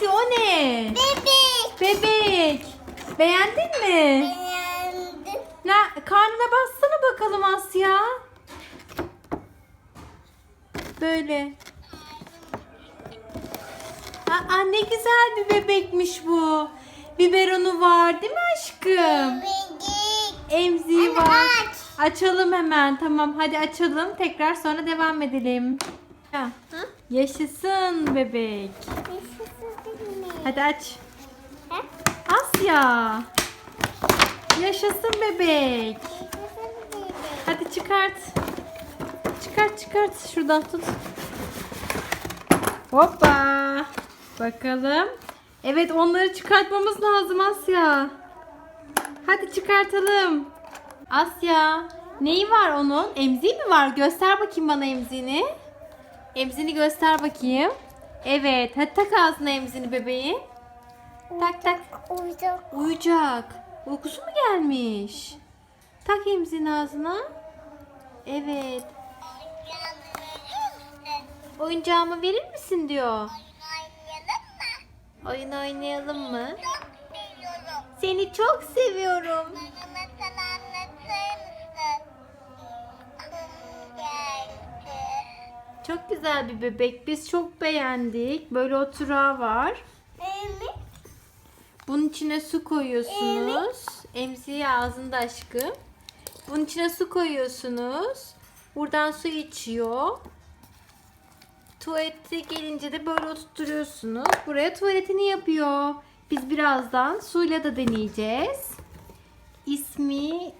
Asya o ne? Bebek. Bebek. Beğendin mi? Beğendim. Ne, karnına bassana bakalım Asya. Böyle. Aa, ne güzel bir bebekmiş bu. Biberonu var değil mi aşkım? Bebek. Emziği var. aç. Açalım hemen. Tamam hadi açalım. Tekrar sonra devam edelim. Ya. Yaşasın bebek. Yaşasın? Hadi aç. Ha? Asya. Yaşasın bebek. Yaşasın bebek. Hadi çıkart. Çıkart çıkart. Şuradan tut. Hoppa. Bakalım. Evet onları çıkartmamız lazım Asya. Hadi çıkartalım. Asya. Neyi var onun? Emziği mi var? Göster bakayım bana emziğini. Emziğini göster bakayım. Evet. Hadi tak ağzına emziğini bebeğin. Tak tak. Uyudu. Uyuyacak. Uykusu mu gelmiş? Tak emziğini ağzına. Evet. Oyuncağımı verir misin diyor. Oyun oynayalım mı? Seni çok seviyorum. Çok güzel bir bebek. Biz çok beğendik. Böyle oturağı var. Bunun içine su koyuyorsunuz. Emziği ağzında aşkım. Bunun içine su koyuyorsunuz. Buradan su içiyor. Tuvalete gelince de böyle oturtuyorsunuz. Buraya tuvaletini yapıyor. Biz birazdan suyla da deneyeceğiz. İsmi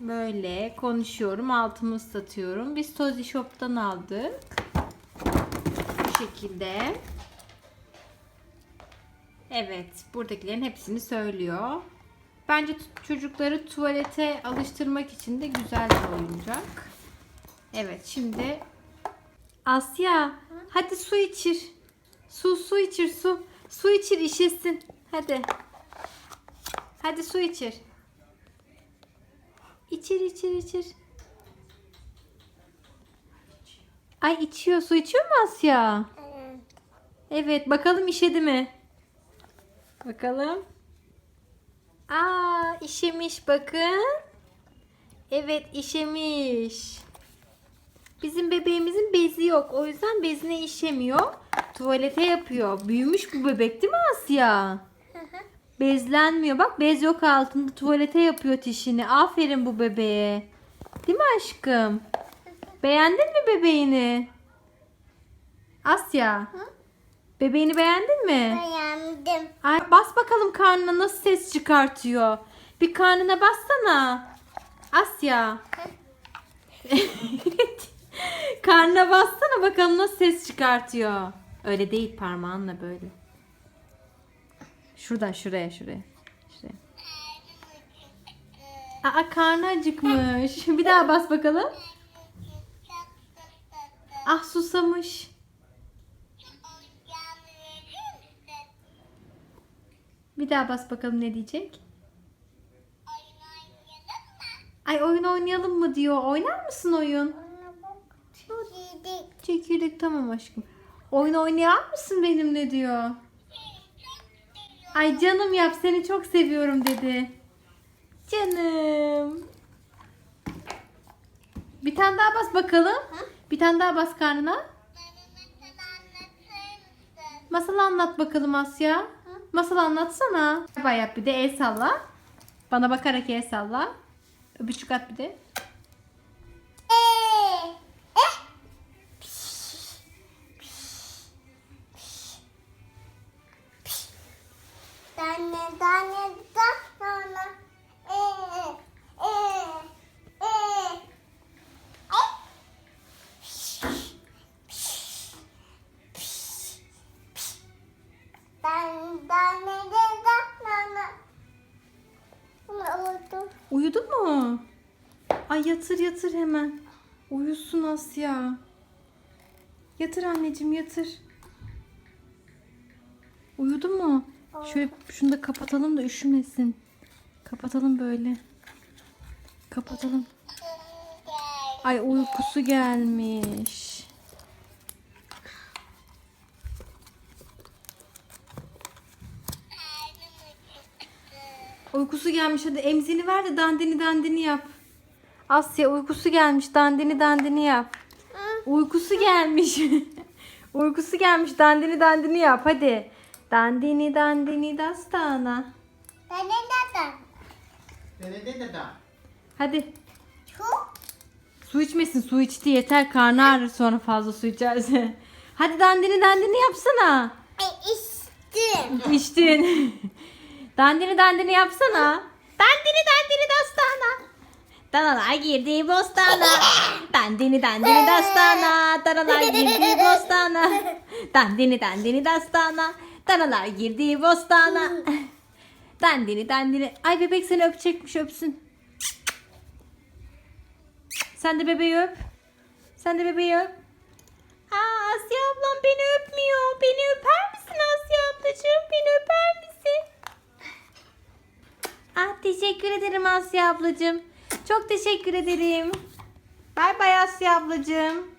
böyle konuşuyorum. Altımı ıslatıyorum. Biz Tozi Shop'tan aldık. Bu şekilde. Evet, buradakilerin hepsini söylüyor. Bence çocukları tuvalete alıştırmak için de güzel bir oyuncak. Evet, şimdi Asya, hadi su içir. Su, su içir, su. Su içir, işesin. Hadi. Hadi su içir. İçir, içir, içir. Ay içiyor, su içiyor mu Asya? Evet, bakalım işedi mi? Bakalım. Aa, işemiş bakın. Evet, işemiş. Bizim bebeğimizin bezi yok. O yüzden bezine işemiyor. Tuvalete yapıyor. Büyümüş bu bebek değil mi Asya? Bezlenmiyor. Bak bez yok altında. Tuvalete yapıyor tişini. Aferin bu bebeğe. Değil mi aşkım? Beğendin mi bebeğini? Asya. Bebeğini beğendin mi? Beğendim. Ay bas bakalım karnına nasıl ses çıkartıyor. Bir karnına bassana. Asya. karnına bassana bakalım nasıl ses çıkartıyor. Öyle değil parmağınla böyle. Şuradan şuraya şuraya. Şuraya. Aa karnı acıkmış. Bir daha bas bakalım. Ah susamış. Bir daha bas bakalım ne diyecek. Ay oyun oynayalım mı diyor. Oynar mısın oyun? Yedik. Çekirdek tamam aşkım. Oyun oynayar mısın benimle diyor. Ay canım yap seni çok seviyorum dedi. Canım. Bir tane daha bas bakalım. Bir tane daha bas karnına. Masal anlat bakalım Asya. Masal anlatsana. Bay yap bir de el salla. Bana bakarak el salla. Öpücük at bir de. Ee. Tane tane tane. Ne oldu? Uyudun mu? Ay yatır yatır hemen. Uyusun Asya. Yatır anneciğim yatır. Uyudu mu? Şöyle şunu da kapatalım da üşümesin. Kapatalım böyle. Kapatalım. Ay uykusu gelmiş. Uykusu gelmiş hadi emzini ver de dandini dandini yap. Asya uykusu gelmiş dandini dandini yap. Uykusu gelmiş. uykusu gelmiş dandini dandini yap hadi. Dandini dandini dastana. Dada. Dede dede da. Hadi Şu. su içmesin su içti yeter karnı ağrır sonra fazla su içerse. Hadi dandini dandini yapsana. E, içtim. İçtin. dandini dandini yapsana. Dandini dandini dastana. Danalar girdi bostana. Dandini dandini dastana. Danalar girdi bostana. Dandini dandini dastana. Danalar girdi bostana. Dandini dandini. Ay bebek seni öpecekmiş öpsün. Sen de bebeği öp. Sen de bebeği öp. Aa Asya ablam beni öpmüyor. Beni öper misin Asya ablacığım? Beni öper misin? Ah teşekkür ederim Asya ablacığım. Çok teşekkür ederim. Bay bay Asya ablacığım.